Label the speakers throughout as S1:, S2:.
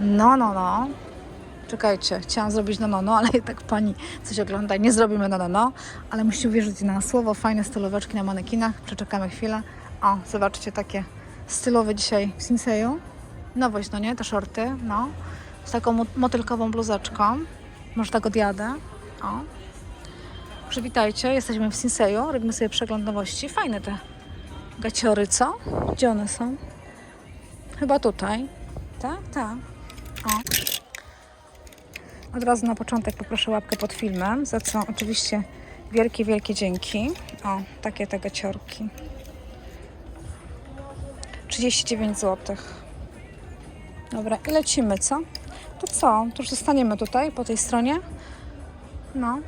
S1: No, no, no. Czekajcie, chciałam zrobić no, no, no, ale tak pani coś ogląda. Nie zrobimy no, no, no, ale musicie uwierzyć na słowo. Fajne stylóweczki na manekinach. Przeczekamy chwilę. O, zobaczcie, takie stylowe dzisiaj w Sinseju. Nowość, no nie? Te shorty, no. Z taką mo- motylkową bluzeczką. Może tak odjadę. O. Przywitajcie, jesteśmy w Sinseju. Robimy sobie przegląd nowości. Fajne te gaciory, co? Gdzie one są? Chyba tutaj. Tak? Tak. Od razu na początek poproszę łapkę pod filmem, za co oczywiście wielkie, wielkie dzięki. O, takie te gaciorki. 39 zł. Dobra, i lecimy, co? To co? To już zostaniemy tutaj, po tej stronie. No.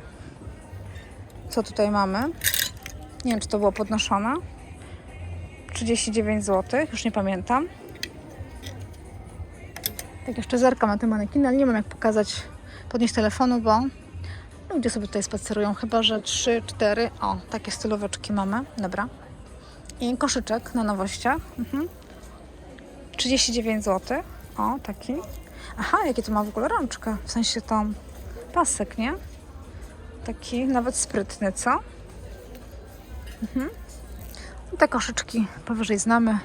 S1: Co tutaj mamy? Nie wiem, czy to było podnoszone. 39 zł, już nie pamiętam. Tak jeszcze zerkam na te manekiny, ale nie wiem jak pokazać, podnieść telefonu, bo ludzie sobie tutaj spacerują, chyba że 3, 4, o, takie stylóweczki mamy, dobra. I koszyczek na nowościach, mhm. 39 zł, o, taki. Aha, jakie to ma w ogóle rączkę, w sensie tam pasek, nie? Taki nawet sprytny, co? Mhm. Te koszyczki powyżej znamy.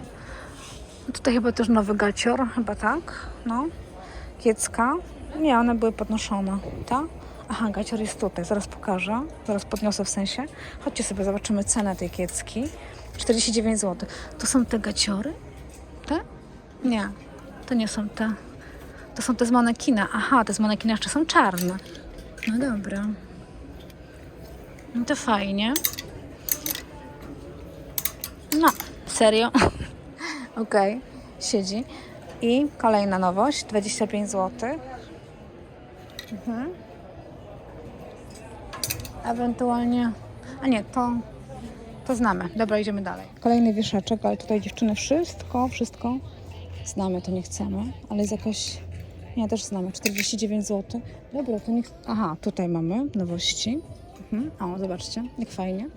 S1: Tutaj chyba też nowy gacior, chyba tak, no. Kiecka. Nie, one były podnoszone, tak? Aha, gacior jest tutaj, zaraz pokażę, zaraz podniosę w sensie. Chodźcie sobie, zobaczymy cenę tej kiecki. 49 zł. To są te gaciory? Te? Nie, to nie są te. To są te z manekina. Aha, te z manekina jeszcze są czarne. No dobra. No to fajnie. No, serio? Okej, siedzi. I kolejna nowość, 25 zł. Mhm. Ewentualnie. A nie, to, to znamy. Dobra, idziemy dalej. Kolejny wieszaczek, ale tutaj dziewczyny wszystko, wszystko znamy, to nie chcemy, ale jest jakaś. Nie, też znamy, 49 zł. Dobra, to niech. Aha, tutaj mamy nowości. Mhm. O, zobaczcie, jak fajnie.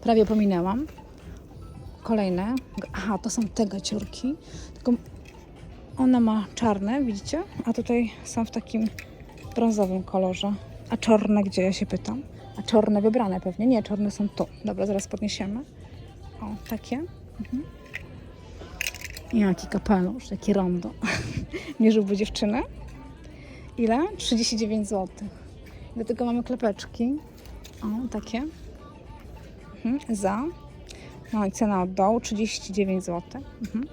S1: Prawie pominęłam kolejne. Aha, to są te gaciurki. Tylko ona ma czarne, widzicie? A tutaj są w takim brązowym kolorze. A czarne gdzie, ja się pytam? A czarne wybrane pewnie. Nie, czarne są tu. Dobra, zaraz podniesiemy. O, takie. Mhm. Jaki kapelusz, jaki rondo. Mierzyłby dziewczyny. Ile? 39 zł. Do tego mamy klepeczki. O, takie. Mhm. Za no i cena od dołu 39 zł. Mhm.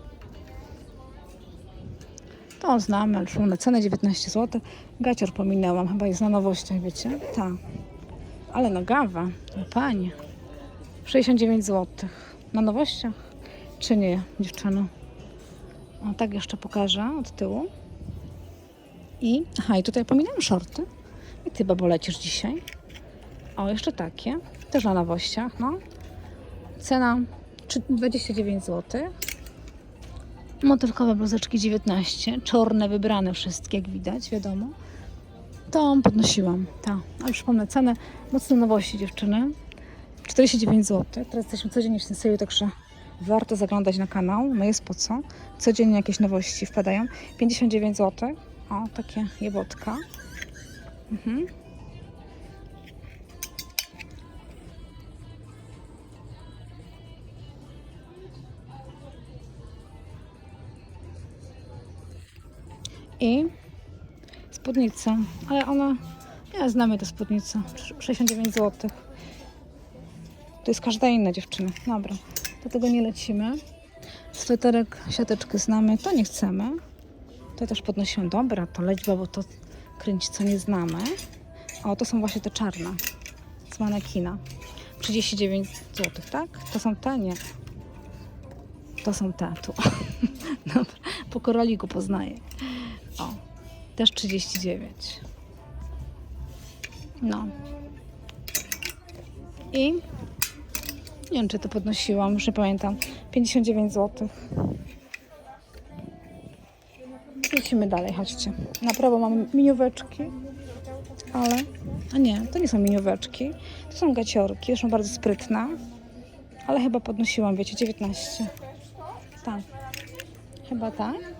S1: To znamy, ale mamy cenę 19 zł. Gacior pominęłam, chyba jest na nowościach, wiecie? Tak. Ale no gawa, no panie. 69 zł. Na nowościach? Czy nie, dziewczyno? O, tak jeszcze pokażę od tyłu. I, aha, i tutaj pominąłem shorty. I ty, babo, lecisz dzisiaj. O, jeszcze takie. Też na nowościach, no. Cena trzy- 29 zł. Motylkowe bluzeczki 19. Czarne wybrane wszystkie, jak widać, wiadomo. To podnosiłam, ta. Ale przypomnę cenę. Mocne nowości dziewczyny. 49 zł. Teraz jesteśmy codziennie w Senseju, także warto zaglądać na kanał. No jest po co. Codziennie jakieś nowości wpadają. 59 zł. O, takie jebotka. Mhm. I spódnica, ale ona, ja znamy tę spódnicę, 69 zł. To jest każda inna dziewczyna. Dobra, do tego nie lecimy. Sweterek, siateczkę znamy, to nie chcemy. To też podnosiłem. Dobra, to leć, bo to kręci, co nie znamy. O, to są właśnie te czarne z manekina. 39 zł, tak? To są te? Nie. To są te tu. Dobra, po koraliku poznaję. Też 39. No. I nie wiem, czy to podnosiłam, już nie pamiętam. 59 zł. Lecimy dalej, chodźcie. Na prawo mamy minióweczki, ale... A nie, to nie są minióweczki. To są gaciorki, zresztą bardzo sprytne. Ale chyba podnosiłam, wiecie, 19. Tak. Chyba tak.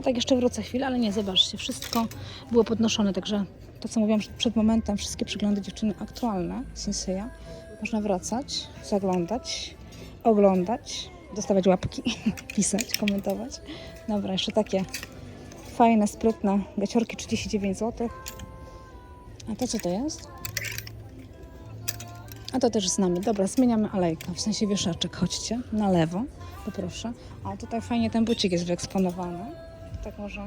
S1: A tak jeszcze wrócę chwilę, ale nie, zobaczcie, wszystko było podnoszone, także to, co mówiłam przed- momentem, wszystkie przeglądy dziewczyny aktualne, Sinseya, można wracać, zaglądać, oglądać, dostawać łapki, pisać, komentować. Dobra, jeszcze takie fajne, sprytne gaciorki 39 zł. A to co to jest? A to też znamy. Dobra, zmieniamy alejkę, w sensie wieszaczek. Chodźcie na lewo, poproszę. A tutaj fajnie ten bucik jest wyeksponowany. Tak może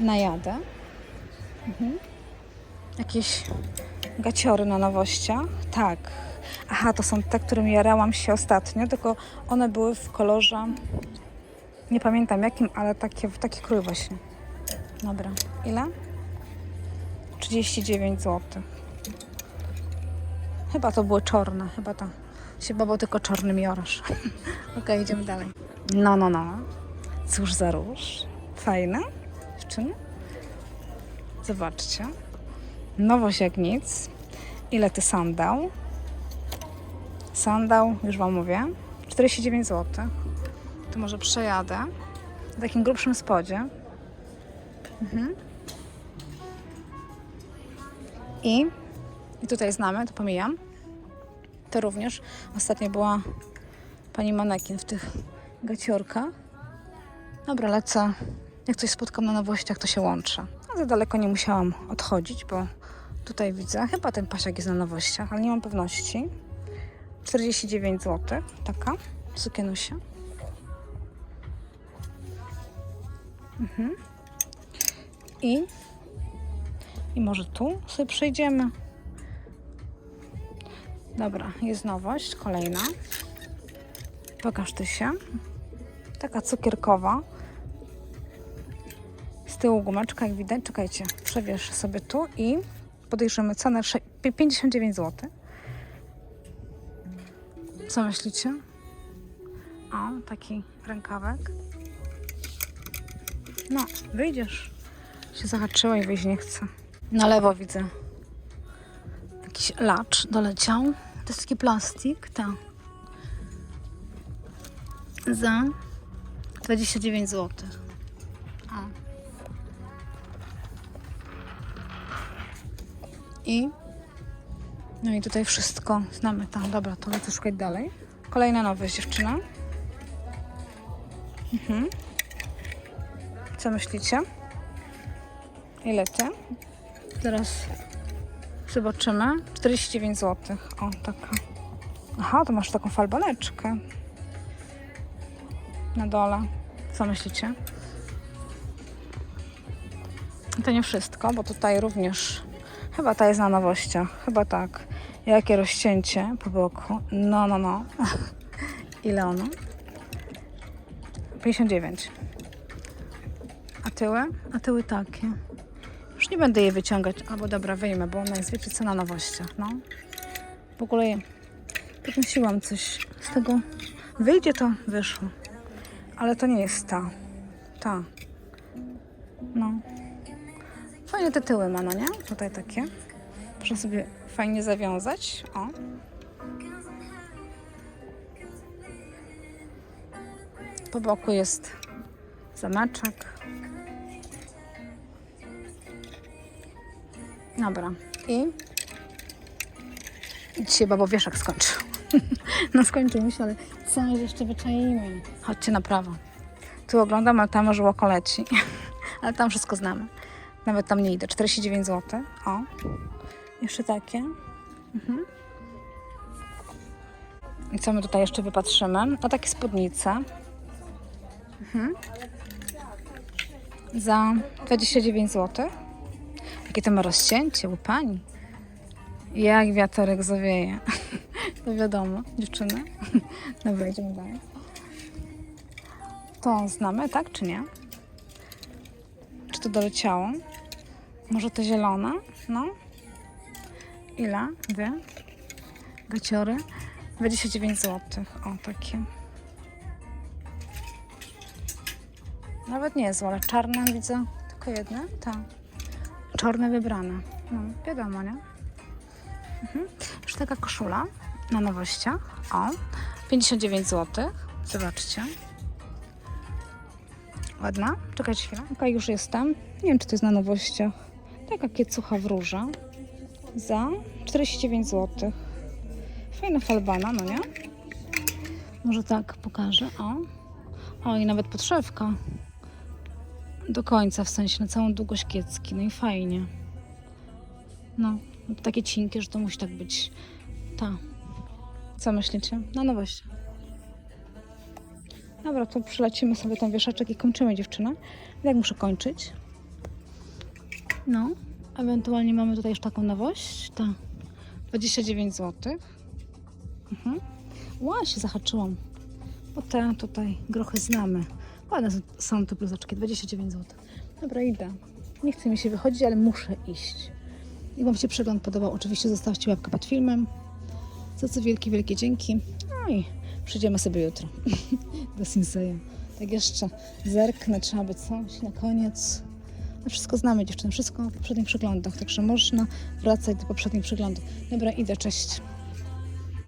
S1: najadę. Mhm. Jakieś gaciory na nowościach. Tak. Aha, to są te, którymi jarałam się ostatnio, tylko one były w kolorze, nie pamiętam jakim, ale takie, w taki krój właśnie. Dobra. Ile? 39 zł. Chyba to były czarne, chyba to się babo tylko czarnym jorasz. Okej, idziemy dalej. No, no, no. Cóż za róż. Fajne, dziewczyny. Zobaczcie. Nowość jak nic. Ile ty sandał? Sandał, już wam mówię. 49 zł. To może przejadę. W takim grubszym spodzie. Mhm. I, I tutaj znamy, to pomijam. To również ostatnio była pani manekin w tych gaciorkach. Dobra, lecę. Jak coś spotkam na nowościach, to się łączę. A za daleko nie musiałam odchodzić, bo tutaj widzę, chyba ten pasiak jest na nowościach, ale nie mam pewności. 49 zł, taka sukienusia. Mhm. I, I może tu sobie przejdziemy. Dobra, jest nowość, kolejna. Pokaż ty się. Taka cukierkowa. Tyłu gumeczka, jak widać. Czekajcie, przewieszę sobie tu i podejrzymy cenę sze- 59 zł. Co myślicie? O, taki rękawek. No, wyjdziesz. Się zahaczyła i wyjść nie chce. Na lewo widzę. Jakiś lacz doleciał. To jest taki plastik, tak. Za 29 zł. I no i tutaj wszystko znamy tam. Dobra, to lecę szukać dalej. Kolejna nowość dziewczyna. Mhm. Co myślicie? Ile ty? Teraz zobaczymy. 49 zł. O, taka. Aha, to masz taką falbaneczkę. Na dole. Co myślicie? To nie wszystko, bo tutaj również chyba ta jest na nowościach. Chyba tak. Jakie rozcięcie po boku. No, no, no. Ile ono? 59. A tyły? A tyły takie. Już nie będę je wyciągać. Albo dobra, wyjmę, bo ona jest, wiecie co, na nowościach, no. W ogóle podnosiłam coś z tego. Wyjdzie to, wyszło. Ale to nie jest ta. Ta. No. Fajne te tyły ma, no nie? Tutaj takie. Proszę sobie fajnie zawiązać. O. Po boku jest zameczek. Dobra. I i dzisiaj babo wieszak skończył. no skończył mi się, ale co jeszcze wyczaimy? Chodźcie na prawo. Tu oglądam, ale tam żłoko leci. ale tam wszystko znamy. Nawet tam nie idę. 49 zł. O. Jeszcze takie. Mhm. I co my tutaj jeszcze wypatrzymy? No takie spódnice. Mhm. Za 29 zł. Jakie to ma rozcięcie, u pani. Jak wiaterek zawieje. To wiadomo, dziewczyny. Dobra, idziemy dalej. To znamy, tak czy nie? To doleciało? Może to zielone? No. Ile? Wy? Gaciory? 29 zł. O, takie. Nawet nie jest, ale czarne widzę. Tylko jedne? Tak. Czarne wybrane. No, wiadomo, nie? Mhm. Już taka koszula na nowościach. O, 59 zł. Zobaczcie. Ładna? Czekajcie chwilę. Taka już jestem. Nie wiem, czy to jest na nowościach. Taka kiecucha w róża. Za 49 zł. Fajna falbana, no nie? Może tak pokażę. O. O, i nawet podszewka. Do końca, w sensie na całą długość kiecki. No i fajnie. No, takie cienkie, że to musi tak być. Ta. Co myślicie? Na nowość. Dobra, to przylecimy sobie ten wieszaczek i kończymy dziewczynę. Jak muszę kończyć? No, ewentualnie mamy tutaj już taką nowość. Ta. 29 zł. Mhm. Ła, się zahaczyłam. Bo te tutaj grochy znamy. Ładne są te bluzeczki, 29 zł. Dobra, idę. Nie chce mi się wychodzić, ale muszę iść. I Wam się przegląd podobał, oczywiście zostawcie łapkę pod filmem. Za co wielkie, wielkie dzięki. No i przyjdziemy sobie jutro do Sinseya. Tak jeszcze zerknę, trzeba by coś na koniec. No wszystko znamy dziewczyny, wszystko w poprzednich przeglądach, także można wracać do poprzednich przeglądów. Dobra, idę, cześć.